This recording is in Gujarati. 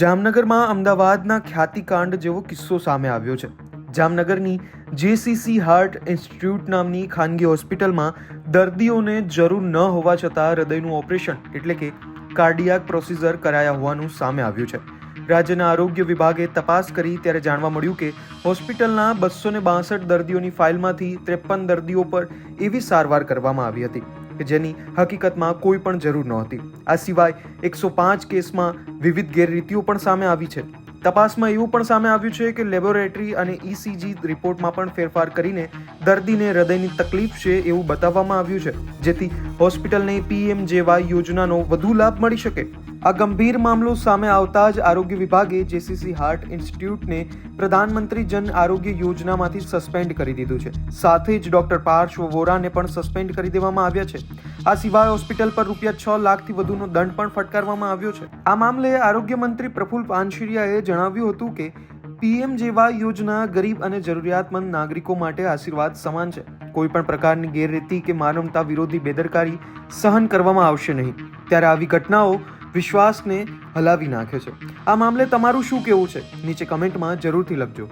જામનગરમાં અમદાવાદના ખ્યાતિકાંડ જેવો કિસ્સો સામે આવ્યો છે. જામનગરની જેસીસી હાર્ટ ઇન્સ્ટિટ્યૂટ નામની ખાનગી હોસ્પિટલમાં દર્દીઓને જરૂર ન હોવા છતાં હૃદયનું ઓપરેશન એટલે કે કાર્ડિયાક પ્રોસીઝર કરાયા હોવાનું સામે આવ્યું છે. રાજ્યના આરોગ્ય વિભાગે તપાસ કરી ત્યારે જાણવા મળ્યું કે હોસ્પિટલના બસો ને બાસઠ દર્દીઓની ફાઇલમાંથી ત્રેપન દર્દીઓ પર એવી સારવાર કરવામાં આવી હતી. કે જેની હકીકતમાં કોઈ પણ જરૂર નહોતી. આ સિવાય એકસો પાંચ કેસમાં વિવિધ ગેરરીતિઓ પણ સામે આવી છે. તપાસમાં એવું પણ સામે આવ્યું છે કે લેબોરેટરી અને ઇસીજી રિપોર્ટમાં પણ ફેરફાર કરીને દર્દીને હૃદયની તકલીફ છે એવું બતાવવામાં આવ્યું છે. જેથી હોસ્પિટલને પીએમ જેવાય યોજનાનો વધુ લાભ મળી શકે. આ ગંભીર મામલો સામે આવતા જ આરોગ્ય વિભાગે જેસીસી હાર્ટ ઇન્સ્ટિટ્યૂટને પ્રધાનમંત્રી જન આરોગ્ય યોજનામાંથી સસ્પેન્ડ કરી દીધું છે. સાથે જ ડોક્ટર પાર્શ વોરાને પણ સસ્પેન્ડ કરી દેવામાં આવ્યા છે. આ સિવાય હોસ્પિટલ પર રૂપિયા છ લાખથી વધુનો દંડ પણ ફટકારવામાં આવ્યો છે. આ મામલે આરોગ્ય મંત્રી પ્રફુલ પાનશીરિયાએ જણાવ્યું હતું કે, પીએમ જેવા યોજના ગરીબ અને જરૂરિયાતમંદ નાગરિકો માટે આશીર્વાદ સમાન છે. કોઈ પણ પ્રકારની ગેરરીતિ કે માનવતા વિરોધી બેદરકારી સહન કરવામાં આવશે નહીં. ત્યારે આવી ઘટનાઓ વિશ્વાસને હલાવી નાખે છે. આ મામલે તમારું શું કહેવું છે? નીચે કમેન્ટમાં જરૂરથી લખજો.